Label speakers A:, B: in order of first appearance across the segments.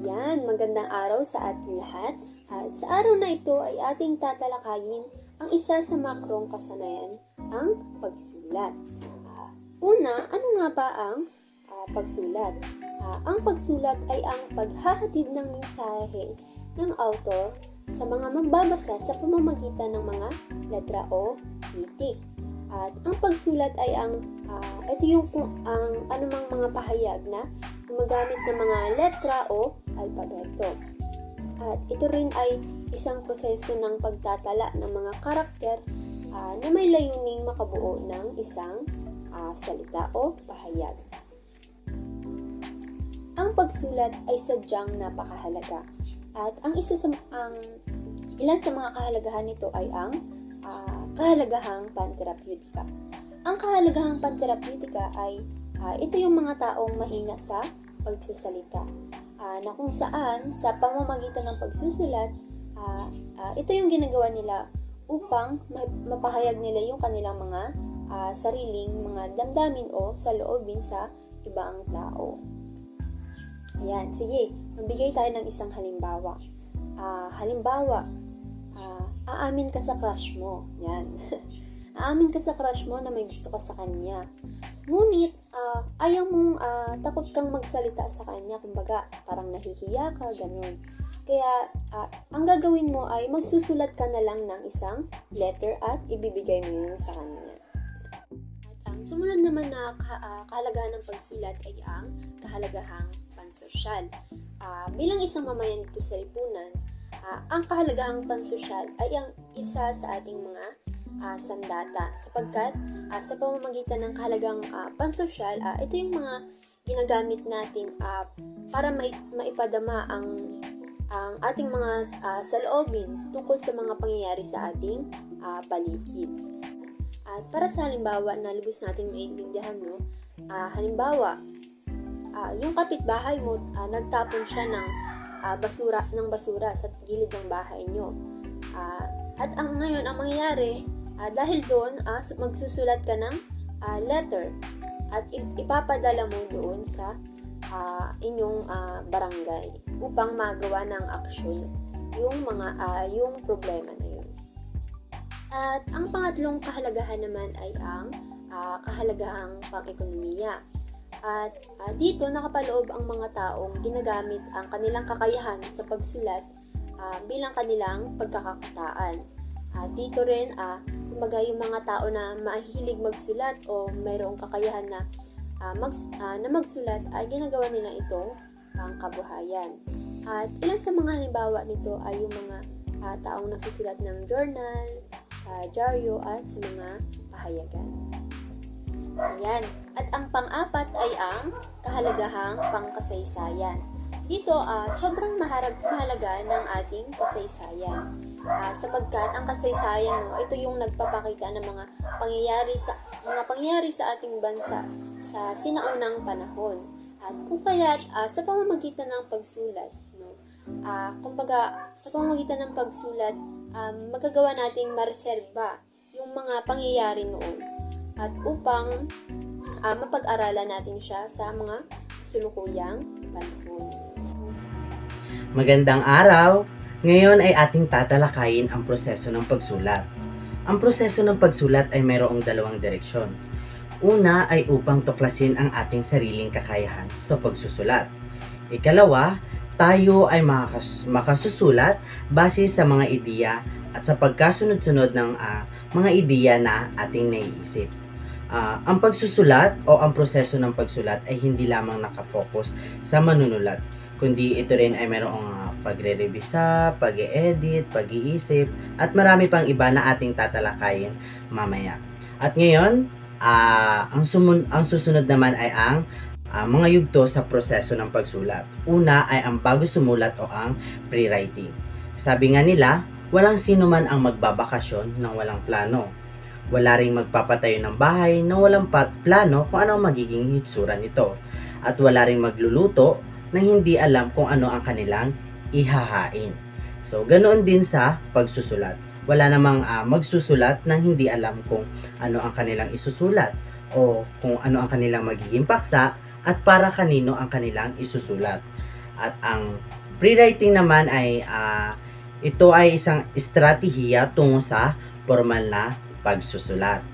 A: Ayan, magandang araw sa ating lahat. At sa araw na ito ay ating tatalakayin ang isa sa makrong kasanayan, ang pagsulat. Ah, una, ano nga ba ang ah, pagsulat? Ah, ang pagsulat ay ang paghahatid ng mensahe ng author sa mga magbabasa sa pamamagitan ng mga letra o titik. At ang pagsulat ay ang ah, ito yung kung ang anumang mga pahayag na gumagamit ng mga letra o alpabeto. At ito rin ay isang proseso ng pagtatala ng mga karakter ah, na may layuning makabuo ng isang ah, salita o pahayag. Ang pagsulat ay sadyang napakahalaga. At ang isa sa ang ilan sa mga kahalagahan nito ay ang ah, kahalagahang pantherapeutika. Ang kahalagahang pantherapeutika ay ah, ito yung mga taong mahina sa pagsasalita. Ah, na kung saan sa pamamagitan ng pagsusulat, ah, ah, ito yung ginagawa nila upang ma- mapahayag nila yung kanilang mga ah, sariling mga damdamin o saloobin sa ibang tao. Ayan, sige, magbigay tayo ng isang halimbawa. Ah, halimbawa, ah, aamin ka sa crush mo. Yan. aamin ka sa crush mo na may gusto ka sa kanya. Ngunit, ah, ayaw mong ah, takot kang magsalita sa kanya. Kumbaga, parang nahihiya ka, ganun. Kaya, ah, ang gagawin mo ay magsusulat ka na lang ng isang letter at ibibigay mo yun sa kanya. At ang sumunod naman na ka- ah, kahalagahan ng pagsulat ay ang kahalagahang pansosyal. Ah, bilang isang mamayan dito sa lipunan, ah, ang kahalagahang pansosyal ay ang isa sa ating mga ah, sandata sapagkat ah, sa pamamagitan ng kahalagang ah, pansosyal, ah, ito yung mga ginagamit natin ah, para mai- maipadama ang ang ating mga ah, saloobin tungkol sa mga pangyayari sa ating ah, paligid. At para sa halimbawa na lubos natin maintindihan, no? Ah, halimbawa, ah, yung kapitbahay mo, ah, nagtapon siya ng ah, basura ng basura sa gilid ng bahay nyo. Ah, at ang ngayon, ang mangyayari, ah, dahil doon, ah, magsusulat ka ng ah, letter at ip- ipapadala mo doon sa ah, inyong ah, barangay upang magawa ng aksyon yung mga ah, yung problema na yun. At ang pangatlong kahalagahan naman ay ang ah, kahalagahang pang-ekonomiya. At ah, dito nakapaloob ang mga taong ginagamit ang kanilang kakayahan sa pagsulat ah, bilang kanilang pagkakakitaan. At dito rin, ah, kumbaga yung mga tao na mahilig magsulat o mayroong kakayahan na, ah, mag, ah, na magsulat ay ginagawa nila itong pangkabuhayan. At ilan sa mga halimbawa nito ay yung mga ah, taong nagsusulat ng journal, sa dyaryo at sa mga pahayagan. Ayan. At ang pang-apat ay ang kahalagahang pangkasaysayan. Dito, ah, sobrang maharag, mahalaga ng ating kasaysayan. Ah, sapagkat ang kasaysayan, no, ito yung nagpapakita ng mga pangyayari sa mga pangyayari sa ating bansa sa sinaunang panahon. At kung kaya't ah, sa pamamagitan ng pagsulat, no, ah, kumbaga sa pamamagitan ng pagsulat, um, magagawa nating mareserba yung mga pangyayari noon at upang ah, mapag-aralan natin siya sa mga sulukuyang panahon.
B: Magandang araw! Ngayon ay ating tatalakayin ang proseso ng pagsulat. Ang proseso ng pagsulat ay mayroong dalawang direksyon. Una ay upang tuklasin ang ating sariling kakayahan sa pagsusulat. Ikalawa, tayo ay makakas- makasusulat base sa mga ideya at sa pagkasunod-sunod ng ah, mga ideya na ating naiisip. Ah, ang pagsusulat o ang proseso ng pagsulat ay hindi lamang nakapokus sa manunulat, kundi ito rin ay mayroong uh, pagre-revisa, pag-edit, pag-iisip, at marami pang iba na ating tatalakayin mamaya. At ngayon, ah, ang, sumun- ang susunod naman ay ang ah, mga yugto sa proseso ng pagsulat. Una ay ang bago sumulat o ang pre-writing. Sabi nga nila, walang sino man ang magbabakasyon ng walang plano. Wala ring magpapatayo ng bahay na walang plano kung ano ang magiging hitsura nito. At wala ring magluluto nang hindi alam kung ano ang kanilang ihahain. So, ganoon din sa pagsusulat. Wala namang ah, magsusulat nang hindi alam kung ano ang kanilang isusulat o kung ano ang kanilang magiging paksa at para kanino ang kanilang isusulat. At ang pre-writing naman ay ah, ito ay isang estratehiya tungo sa formal na pagsusulat.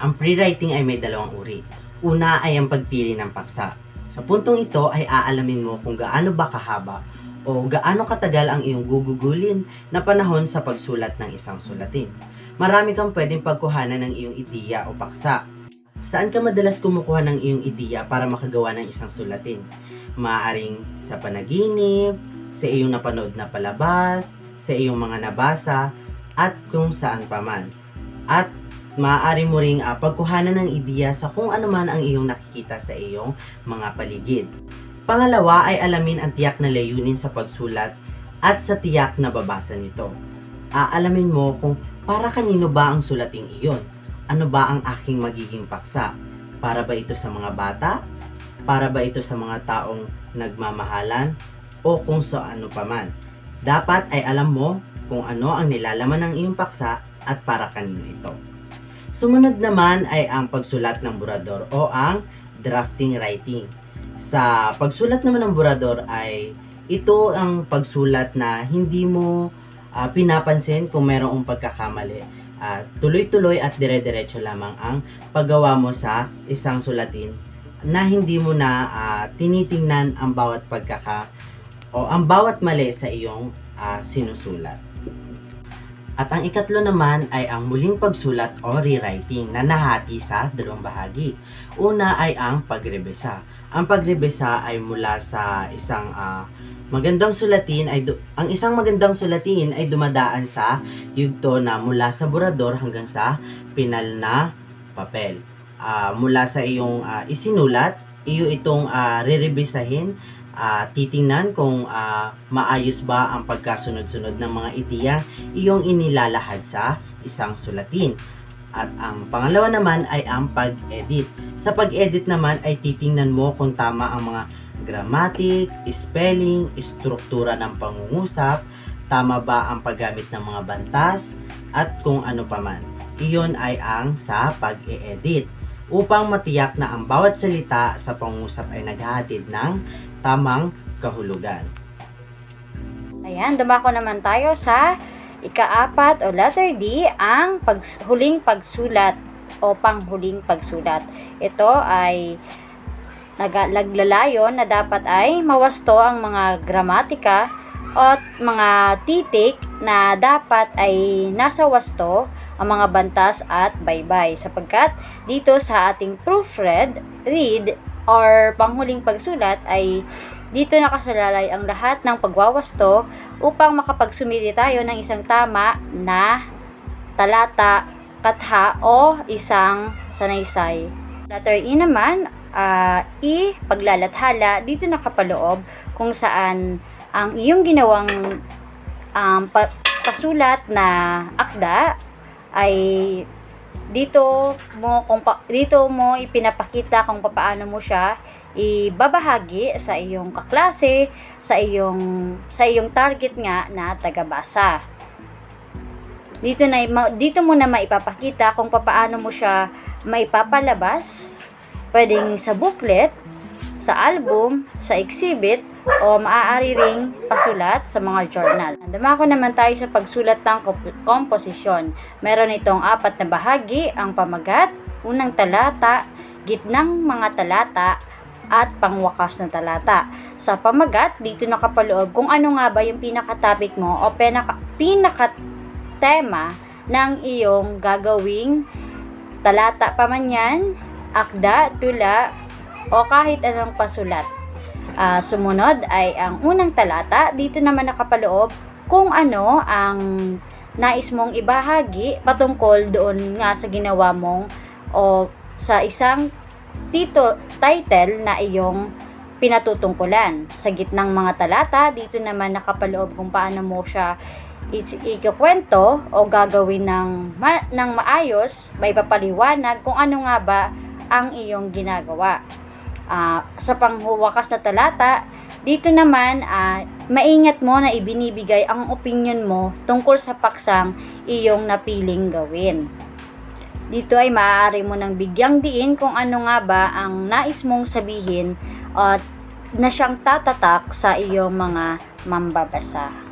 B: Ang pre-writing ay may dalawang uri. Una ay ang pagpili ng paksa. Sa puntong ito ay aalamin mo kung gaano ba kahaba o gaano katagal ang iyong gugugulin na panahon sa pagsulat ng isang sulatin. Marami kang pwedeng pagkuhanan ng iyong ideya o paksa. Saan ka madalas kumukuha ng iyong ideya para makagawa ng isang sulatin? Maaring sa panaginip, sa iyong napanood na palabas, sa iyong mga nabasa, at kung saan paman. At maaari mo ring ah, pagkuhanan ng ideya sa kung ano man ang iyong nakikita sa iyong mga paligid. Pangalawa ay alamin ang tiyak na layunin sa pagsulat at sa tiyak na babasa nito. Aalamin mo kung para kanino ba ang sulating iyon. Ano ba ang aking magiging paksa? Para ba ito sa mga bata? Para ba ito sa mga taong nagmamahalan? O kung sa ano paman? Dapat ay alam mo kung ano ang nilalaman ng iyong paksa at para kanino ito. Sumunod naman ay ang pagsulat ng burador o ang drafting writing. Sa pagsulat naman ng burador ay ito ang pagsulat na hindi mo ah, pinapansin kung mayroong pagkakamali. Ah, tuloy-tuloy at dire-diretso lamang ang paggawa mo sa isang sulatin na hindi mo na ah, tinitingnan ang bawat pagkaka o ang bawat mali sa iyong ah, sinusulat. At ang ikatlo naman ay ang muling pagsulat o rewriting na nahati sa dalawang bahagi. Una ay ang pagrebesa. Ang pagrebesa ay mula sa isang ah, magandang sulatin ay ang isang magandang sulatin ay dumadaan sa yugto na mula sa burador hanggang sa pinal na papel. Ah, mula sa iyong ah, isinulat, iyo itong ah, rerebesahin ah, titingnan kung ah, maayos ba ang pagkasunod-sunod ng mga ideya iyong inilalahad sa isang sulatin. At ang pangalawa naman ay ang pag-edit. Sa pag-edit naman ay titingnan mo kung tama ang mga grammatic, spelling, struktura ng pangungusap, tama ba ang paggamit ng mga bantas, at kung ano paman. Iyon ay ang sa pag-e-edit upang matiyak na ang bawat salita sa pangungusap ay naghahatid ng tamang kahulugan.
C: Ayan, dumako naman tayo sa ikaapat o letter D, ang pag, huling pagsulat o panghuling pagsulat. Ito ay naglalayon na dapat ay mawasto ang mga gramatika at mga titik na dapat ay nasa wasto ang mga bantas at baybay sapagkat dito sa ating proofread, read, or panghuling pagsulat ay dito nakasalalay ang lahat ng pagwawasto upang makapagsumiti tayo ng isang tama na talata, katha o isang sanaysay. Letter E naman, ah, E, paglalathala, dito nakapaloob kung saan ang iyong ginawang um, pa- pasulat na akda ay dito mo kung pa, dito mo ipinapakita kung paano mo siya ibabahagi sa iyong kaklase, sa iyong sa iyong target nga na tagabasa. Dito na dito mo na maipapakita kung paano mo siya maipapalabas. Pwedeng sa booklet, sa album, sa exhibit, o maaari ring pasulat sa mga journal. Dumako naman tayo sa pagsulat ng komp- komposisyon. Meron itong apat na bahagi, ang pamagat, unang talata, gitnang mga talata, at pangwakas na talata. Sa pamagat, dito nakapaloob kung ano nga ba yung pinaka-topic mo o pinaka, pinaka-tema ng iyong gagawing talata pa man yan, akda, tula, o kahit anong pasulat. Ah, sumunod ay ang unang talata. Dito naman nakapaloob kung ano ang nais mong ibahagi patungkol doon nga sa ginawa mong o sa isang tito title na iyong pinatutungkulan. Sa gitnang mga talata, dito naman nakapaloob kung paano mo siya ikukwento o gagawin ng, ma- ng maayos, may papaliwanag kung ano nga ba ang iyong ginagawa. Ah, sa panghuwakas na talata, dito naman, ah, maingat mo na ibinibigay ang opinion mo tungkol sa paksang iyong napiling gawin. Dito ay maaari mo nang bigyang diin kung ano nga ba ang nais mong sabihin at na siyang tatatak sa iyong mga mambabasa.